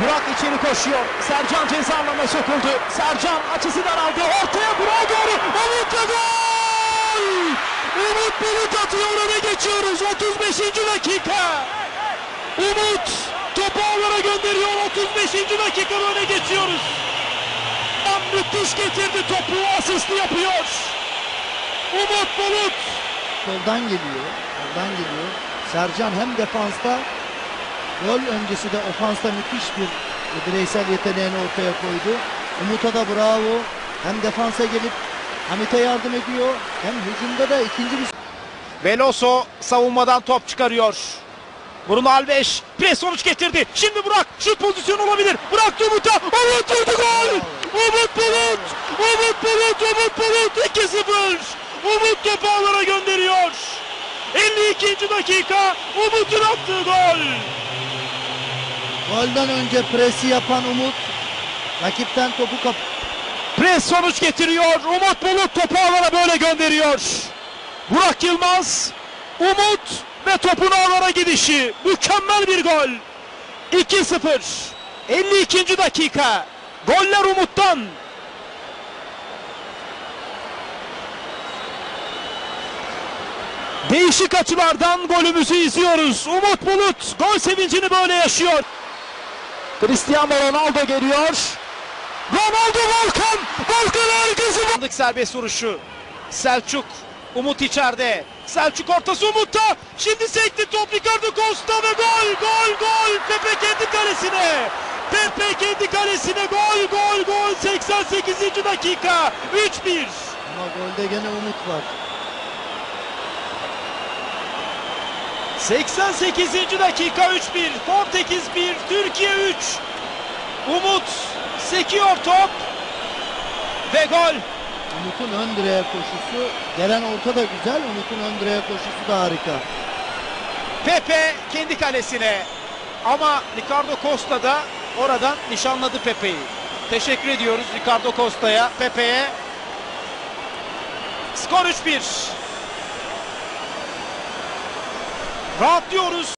Burak içeri koşuyor. Sercan ceza alanına sokuldu. Sercan açısı daraldı. Ortaya Burak'a doğru. Umut ve gol! Umut Bulut atıyor öne geçiyoruz. 35. dakika. Umut topu ağlara gönderiyor. 35. dakika öne geçiyoruz. Tam müthiş getirdi topu. Asisti yapıyor. Umut Bulut. Soldan geliyor. Soldan geliyor. Sercan hem defansta gol öncesi de ofansta müthiş bir bireysel yeteneğini ortaya koydu. Umut'a da bravo. Hem defansa gelip Hamit'e yardım ediyor. Hem hücumda da ikinci bir Veloso savunmadan top çıkarıyor. Bruno Alves pres sonuç getirdi. Şimdi Burak şut pozisyonu olabilir. Bıraktı Umut'a. Umut vurdu gol. Umut Bulut. Umut Bulut. Umut Bulut 2-0. Umut topu ağlara gönderiyor. 52. dakika Umut'un attığı gol. Golden önce presi yapan Umut rakipten topu kap Pres sonuç getiriyor. Umut Bulut topu ağlara böyle gönderiyor. Burak Yılmaz, Umut ve topun ağlara gidişi. Mükemmel bir gol. 2-0. 52. dakika. Goller Umut'tan. Değişik açılardan golümüzü izliyoruz. Umut Bulut gol sevincini böyle yaşıyor. Cristiano Ronaldo geliyor. Ronaldo Volkan! Volkan herkesi Aldık serbest vuruşu. Selçuk, Umut içeride. Selçuk ortası Umut'ta. Şimdi sekti top Ricardo Costa ve gol, gol, gol. Pepe kendi kalesine. Pepe kendi kalesine gol, gol, gol. 88. dakika. 3-1. ama golde gene Umut var. 88. dakika 3-1. Portekiz 1, Türkiye 3. Umut sekiyor top ve gol. Umut'un ön direğe koşusu gelen orta da güzel. Umut'un ön direğe koşusu da harika. Pepe kendi kalesine. Ama Ricardo Costa da oradan nişanladı Pepe'yi. Teşekkür ediyoruz Ricardo Costa'ya, Pepe'ye. Skor 3-1. Rahatlıyoruz.